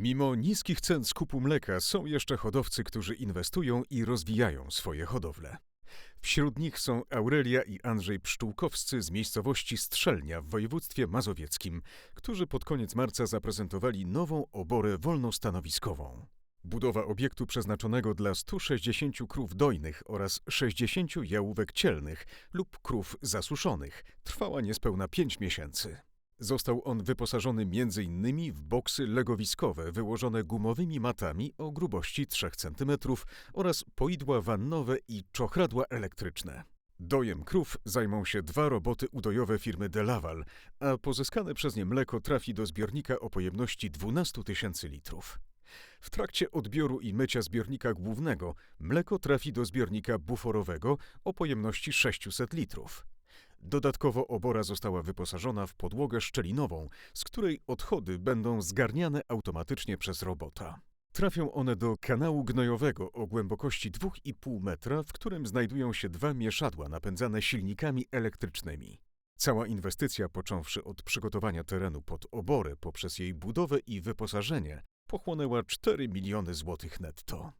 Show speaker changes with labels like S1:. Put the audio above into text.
S1: Mimo niskich cen skupu mleka są jeszcze hodowcy, którzy inwestują i rozwijają swoje hodowle. Wśród nich są Aurelia i Andrzej Pszczółkowscy z miejscowości Strzelnia w województwie mazowieckim, którzy pod koniec marca zaprezentowali nową oborę wolnostanowiskową. Budowa obiektu przeznaczonego dla 160 krów dojnych oraz 60 jałówek cielnych lub krów zasuszonych trwała niespełna 5 miesięcy. Został on wyposażony m.in. w boksy legowiskowe wyłożone gumowymi matami o grubości 3 cm oraz poidła wannowe i czochradła elektryczne. Dojem krów zajmą się dwa roboty udojowe firmy Delaval, a pozyskane przez nie mleko trafi do zbiornika o pojemności 12 tysięcy litrów. W trakcie odbioru i mycia zbiornika głównego mleko trafi do zbiornika buforowego o pojemności 600 litrów. Dodatkowo obora została wyposażona w podłogę szczelinową, z której odchody będą zgarniane automatycznie przez robota. Trafią one do kanału gnojowego o głębokości 2,5 metra, w którym znajdują się dwa mieszadła napędzane silnikami elektrycznymi. Cała inwestycja, począwszy od przygotowania terenu pod oborę poprzez jej budowę i wyposażenie, pochłonęła 4 miliony złotych netto.